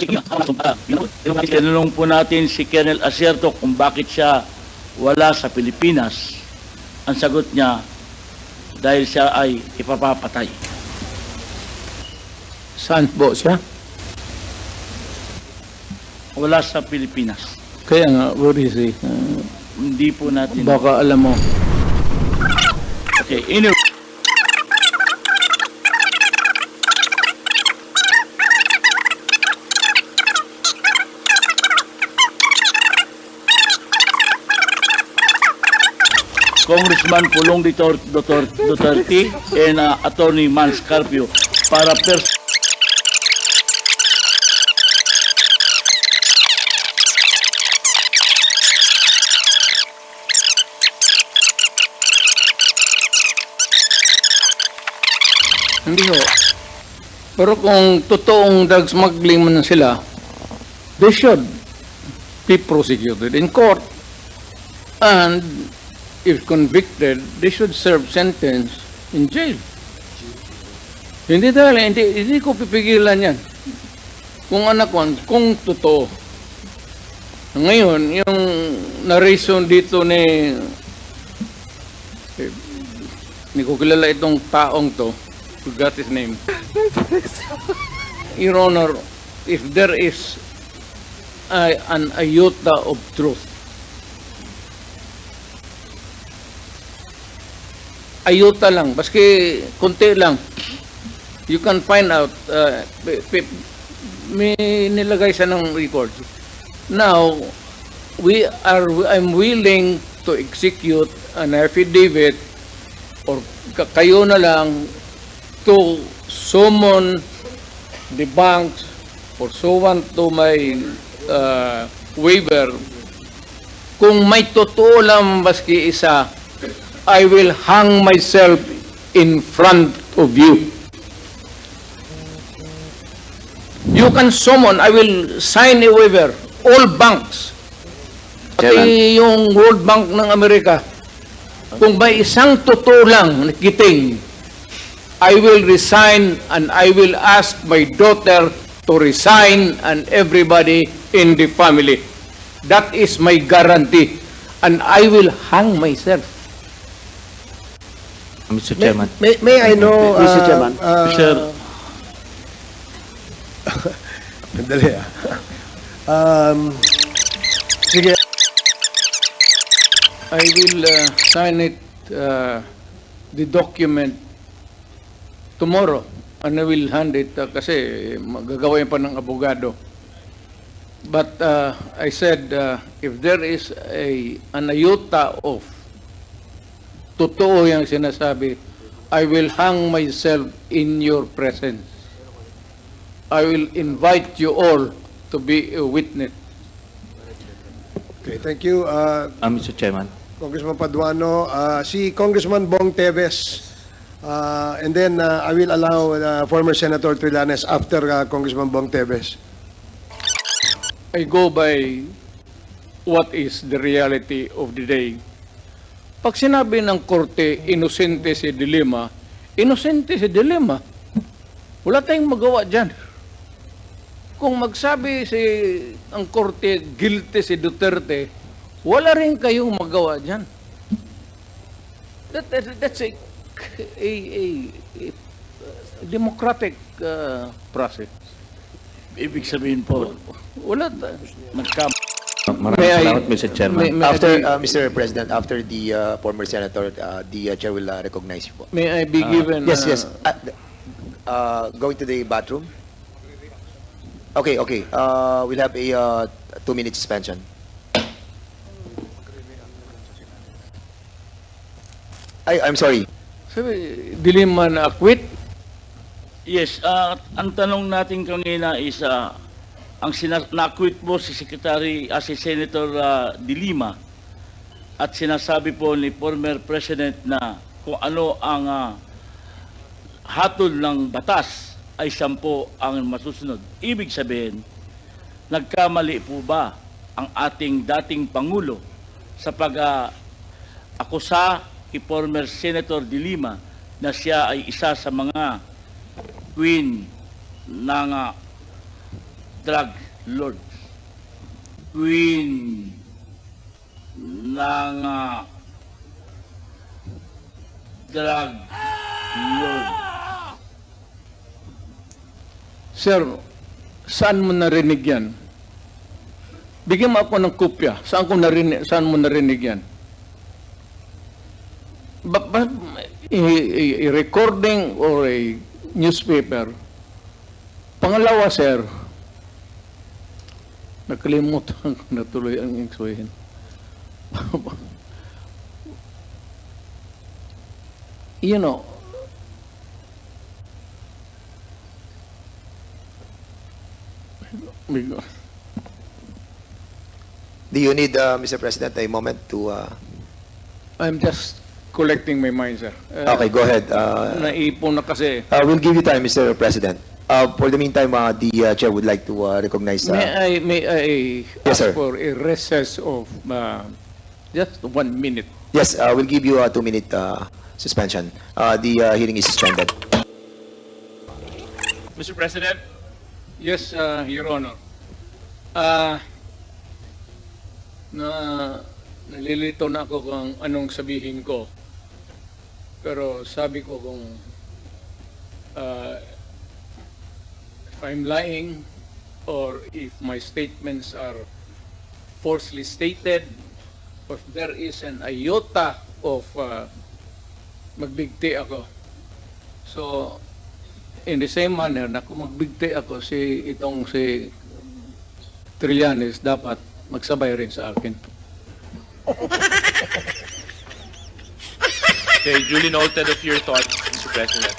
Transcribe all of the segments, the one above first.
Tinanong po natin si Colonel Acerto kung bakit siya wala sa Pilipinas. Ang sagot niya, dahil siya ay ipapapatay. Saan po siya? Wala sa Pilipinas. Kaya nga, where is he? Uh, Hindi po natin. baka alam mo. Okay, anyway. Congressman Pulong Duterte, and uh, Attorney Man Scarpio para pers Hindi ho. Pero kung totoong drug smuggling man sila, they should be prosecuted in court. And if convicted, they should serve sentence in jail. Hindi dahil, hindi, hindi ko pipigilan yan. Kung anak ko, kung totoo. Ngayon, yung na-reason dito ni eh, hindi ko kilala itong taong to. Forgot his name. Your Honor, if there is a- an iota of truth, iota lang, baski konti lang, you can find out, uh, may nilagay siya ng record. Now, we are, I'm willing to execute an affidavit or ka- kayo na lang to summon the banks pursuant to my uh, waiver. Kung may totoo lang maski isa I will hang myself in front of you you can summon I will sign a waiver all banks pati yung World Bank ng Amerika kung may isang totoo lang nakiting I will resign and I will ask my daughter to resign and everybody in the family. That is my guarantee. And I will hang myself. Mr. May, Chairman. may, may I know... Mr. uh, Chairman. uh, Sir. Sandali ah. Um, sige, I will uh, sign it, uh, the document tomorrow. And I will hand it uh, kasi magagawin pa ng abogado. But uh, I said, uh, if there is a an iota of totoo yung sinasabi, I will hang myself in your presence. I will invite you all to be a witness. okay, thank you. Uh, Uh, Mr. Chairman. Congressman Paduano, uh, si Congressman Bong Teves, uh, and then uh, I will allow uh, former Senator Trillanes after uh, Congressman Bong Teves. I go by what is the reality of the day. Pag sinabi ng korte, inosente si Dilema, inosente si Dilema. Wala tayong magawa dyan. Kung magsabi si ang korte, guilty si Duterte, wala rin kayong magawa dyan. That, that- that's a, a, a, a democratic uh, process. Ibig sabihin po, Wala ta- nagka Maraming May I- salamat, Mr. Chairman. May, may, After, I, uh, Mr. President, after the uh, former senator, uh, the uh, chair will uh, recognize you po. may I be given... Yes, uh, yes. Uh, th- uh, going to the bathroom? Okay, okay. Uh, we'll have a uh, two-minute suspension. I, I'm sorry. Sabi, dilima na acquit. Yes, ah, ang tanong natin kanina is ah, ang sina- na-quit mo si Secretary, ah, si Senator ah, De Lima at sinasabi po ni former President na kung ano ang ah, hatol ng batas ay sampo ang masusunod. Ibig sabihin, nagkamali po ba ang ating dating Pangulo sa pag ah, akusa kay former Senator De Lima na siya ay isa sa mga queen ng ah, drug lords. Queen ng ah, drug lords. Sir, saan mo narinig yan? Bigyan mo ako ng kopya. Saan ko narinig, saan mo narinig yan? Ba, ba, recording or a newspaper. Pangalawa, sir, nakalimutan ko na tuloy ang iksuhin. you know. Do you need, uh, Mr. President, a moment to, uh, I'm just collecting my mind, sir. Uh, okay, go ahead. Uh, Naipon na kasi. uh, we'll give you time, Mr. President. Uh, for the meantime, uh, the uh, chair would like to uh, recognize, May uh, I, may I Yes, ask sir. for a recess of uh, just one minute? yes, uh, we'll give you a two-minute uh, suspension. Uh, the uh, hearing is suspended. Mr. President, Yes, uh, Your Honor. Ah, na nalilito na ako kung anong sabihin ko. Pero sabi ko kung uh, I'm lying or if my statements are falsely stated if there is an iota of uh, magbigti ako. So, in the same manner na kung magbigti ako si itong si Trillanes dapat magsabay rin sa akin. okay, duly noted of your thoughts, Mr. President.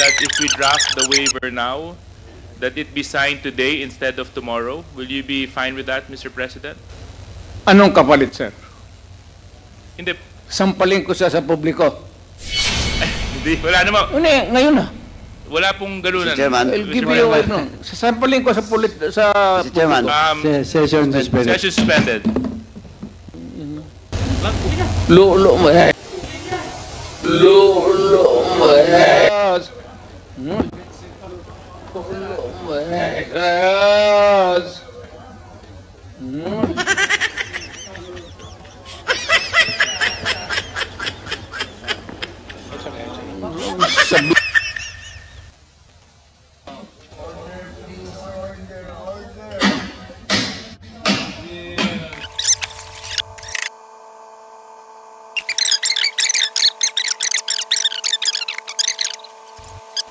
That if we draft the waiver now, that it be signed today instead of tomorrow. Will you be fine with that, Mr. President? Anong kapalit, sir? Hindi, Sampalin ko siya sa publiko. hindi, wala naman, Ano ngayon na. wala pong ganunan. Mr. Chairman. I'll give you President. no. Sasampalin ko sa pulit sa Mr. Chairman, Um, se- session suspended. Session suspended. Lu lu eh. Lu lu eh. Hmm?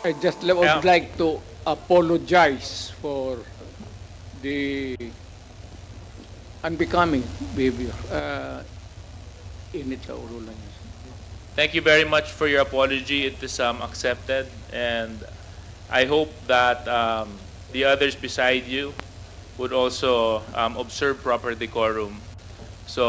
I just would Yeah. like to apologize for the unbecoming behavior. Uh, init sa ulo. Thank you very much for your apology. It is um, accepted, and I hope that um, the others beside you would also um, observe proper decorum. So